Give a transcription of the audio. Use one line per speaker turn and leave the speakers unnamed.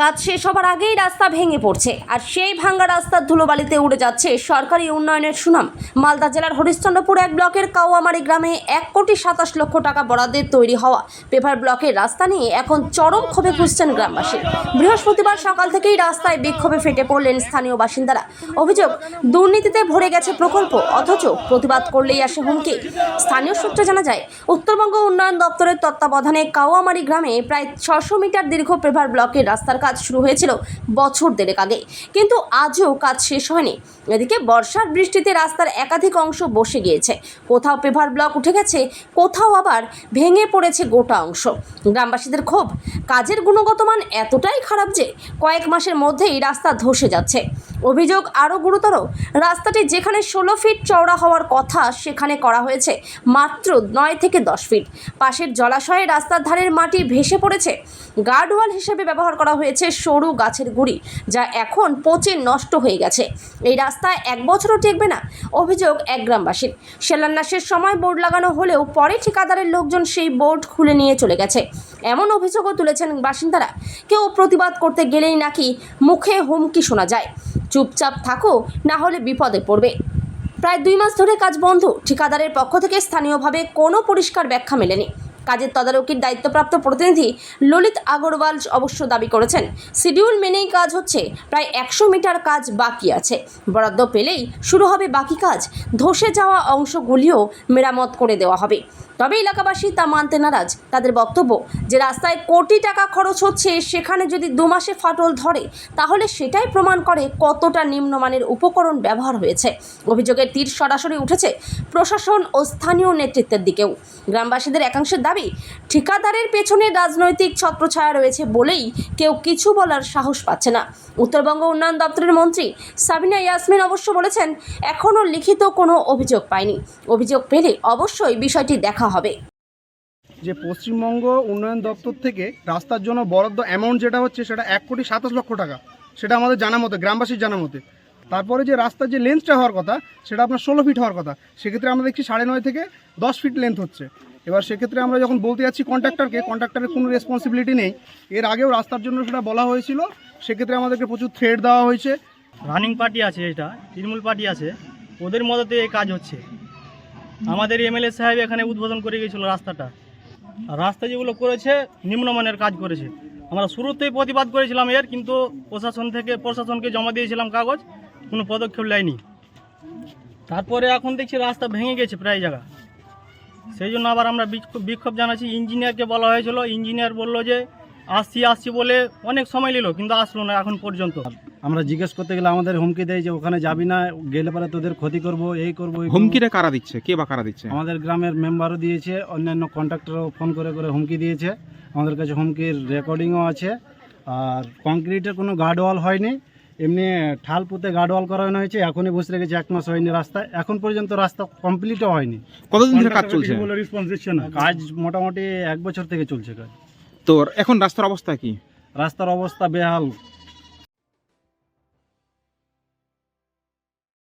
কাজ শেষ হবার আগেই রাস্তা ভেঙে পড়ছে। আর সেই ভাঙ্গা রাস্তার ধুলোবালিতে উড়ে যাচ্ছে সরকারি উন্নয়নের সুনাম। মালদা জেলার হরিশ্চন্দ্রপুর এক ব্লকের কাওয়ামারি গ্রামে এক কোটি সাতাশ লক্ষ টাকা বরাদ্দের তৈরি হওয়া। পেপার ব্লকের রাস্তা নিয়ে এখন চরম ক্ষোভে ফুসছেন গ্রামবাসী। বৃহস্পতিবার সকাল থেকেই রাস্তায় বিক্ষোভে ফেটে পড়লেন স্থানীয় বাসিন্দারা। অভিযোগ, দুর্নীতিতে ভরে গেছে প্রকল্প, অথচ প্রতিবাদ করলেই আসে হুমকি। স্থানীয় সূত্রে জানা যায়, উত্তরবঙ্গ উন্নয়ন দপ্তরের তত্ত্বাবধানে কাওয়ামারি গ্রামে প্রায় ছশো মিটার দীর্ঘ পেভার ব্লকের রাস্তার কাজ শুরু হয়েছিল বছর দেড়েক আগে। কিন্তু আজও কাজ শেষ হয়নি। এদিকে বর্ষার বৃষ্টিতে রাস্তার একাধিক অংশ বসে গিয়েছে। কোথাও পেভার ব্লক উঠে গেছে, কোথাও আবার ভেঙে পড়েছে গোটা অংশ। গ্রামবাসীদের ক্ষোভ, কাজের গুণগত মান এতটাই খারাপ যে কয়েক মাসের মধ্যেই রাস্তা ধসে যাচ্ছে। অভিযোগ আরও গুরুতর। রাস্তাটি যেখানে ষোলো ফিট চওড়া হওয়ার কথা সেখানে করা হয়েছে, মাত্র নয় থেকে দশ ফিট। পাশের জলাশয়ে রাস্তার ধারের মাটি ভেসে পড়েছে। গার্ডওয়াল হিসেবে ব্যবহার করা হয়েছে সরু গাছের গুড়ি, যা এখন পচে নষ্ট হয়ে গেছে। এই রাস্তায় এক বছরও টেকবে না, অভিযোগ এক গ্রামবাসীর। শিলান্যাসের সময় বোর্ড লাগানো হলেও পরে ঠিকাদারের লোকজন সেই বোর্ড খুলে নিয়ে চলে গেছে। এমন অভিযোগও তুলেছেন বাসিন্দারা। কেউ প্রতিবাদ করতে গেলেই নাকি মুখে হুমকি শোনা যায়। চুপচাপ থাকো, না হলে বিপদে পড়বে। প্রায় দুই মাস ধরে কাজ বন্ধ। ঠিকাদারের পক্ষ থেকে স্থানীয়ভাবে কোনো পরিষ্কার ব্যাখ্যা মেলেনি। কাজের তদারকির দায়িত্বপ্রাপ্ত প্রতিনিধি ললিত আগরওয়াল অবশ্য দাবি করেছেন, শিডিউল মেনেই কাজ হচ্ছে, প্রায় একশো মিটার কাজ বাকি আছে। বরাদ্দ পেলেই শুরু হবে বাকি কাজ, ধসে যাওয়া অংশগুলিও মেরামত করে দেওয়া হবে। তবে এলাকাবাসী তা মানতে নারাজ। তাদের বক্তব্য, যে রাস্তায় কোটি টাকা খরচ হচ্ছে, সেখানে যদি দু মাসে ফাটল ধরে, তাহলে সেটাই প্রমাণ করে কতটা নিম্নমানের উপকরণ ব্যবহার হয়েছে। অভিযোগের তীর সরাসরি উঠেছে প্রশাসন ও স্থানীয় নেতৃত্বের দিকেও। গ্রামবাসীদের একাংশের দাবি ঠিকাদারের পেছনে রাজনৈতিক ছত্রছায়া রয়েছে বলেই কেউ কিছু বলার সাহস পাচ্ছে না। উত্তরবঙ্গ উন্নয়ন দপ্তরের মন্ত্রী সাবিনা ইয়াসমিন অবশ্য বলেছেন, এখনও লিখিত কোনো অভিযোগ পায়নি। অভিযোগ পেলে অবশ্যই বিষয়টি দেখা হবে।
যে পশ্চিমবঙ্গ উন্নয়ন দপ্তর থেকে রাস্তার জন্য বরাদ্দ অ্যামাউন্ট যেটা হচ্ছে সেটা এক কোটি সাতাশ লক্ষ টাকা। সেটা আমাদের জানা মতে, গ্রামবাসীর জানা মতে। তারপরে যে রাস্তার যে লেন্থটা হওয়ার কথা, সেটা আপনার ষোলো ফিট হওয়ার কথা। সেক্ষেত্রে আমরা দেখছি সাড়ে নয় থেকে দশ ফিট লেন্থ হচ্ছে। এবার সেক্ষেত্রে আমরা যখন বলতে যাচ্ছি কন্ট্রাক্টরকে কন্ট্রাক্টরের কোনো রেসপন্সিবিলিটি নেই। এর আগেও রাস্তার জন্য সেটা বলা হয়েছিল, সেক্ষেত্রে আমাদেরকে প্রচুর থ্রেড দেওয়া হয়েছে।
রানিং পার্টি আছে এটা, তৃণমূল পার্টি আছে, ওদের মদতে এই কাজ হচ্ছে। আমাদের এমএলএ সাহেব এখানে উদ্বোধন করে গিয়েছিল রাস্তাটা। আর রাস্তা যেগুলো করেছে, নিম্নমানের কাজ করেছে। আমরা শুরুতেই প্রতিবাদ করেছিলাম এর, কিন্তু প্রশাসন থেকে, প্রশাসনকে জমা দিয়েছিলাম কাগজ, কোনো পদক্ষেপ নেয়নি। তারপরে এখন দেখছি রাস্তা ভেঙে গেছে প্রায় জায়গা। সেই জন্য আবার আমরা বিক্ষোভ বিক্ষোভ জানাচ্ছি। ইঞ্জিনিয়ারকে বলা হয়েছিল ইঞ্জিনিয়ার বলল যে আসছি আসছি বলে অনেক সময় নিল কিন্তু আসলো না এখন পর্যন্ত।
আমরা জিজ্ঞেস করতে গেলে আমাদের হুমকি দেয় যে ওখানে যাবি না গেলে পরে তোদের ক্ষতি করব এই করব করব।
হুমকিটা কারা দিচ্ছে? কে বা কারা দিচ্ছে?
আমাদের গ্রামের মেম্বারও দিয়েছে অন্যান্য কন্ট্রাক্টরও ফোন করে করে হুমকি দিয়েছে। আমাদের কাছে হুমকির রেকর্ডিংও আছে আর কংক্রিটের কোনো গার্ডওয়াল হয়নি। এমনি ঠাল পুঁতে গার্ডওয়াল করানো হয়েছে এখনই বসে রেখেছে এক মাস হয়নি রাস্তা। এখন পর্যন্ত রাস্তা কমপ্লিটও হয়নি।
কতদিন ধরে কাজ চলছে? না।
কাজ মোটামুটি এক বছর থেকে চলছে কাজ।
তোর এখন রাস্তার অবস্থা কি?
রাস্তার অবস্থা বেহাল।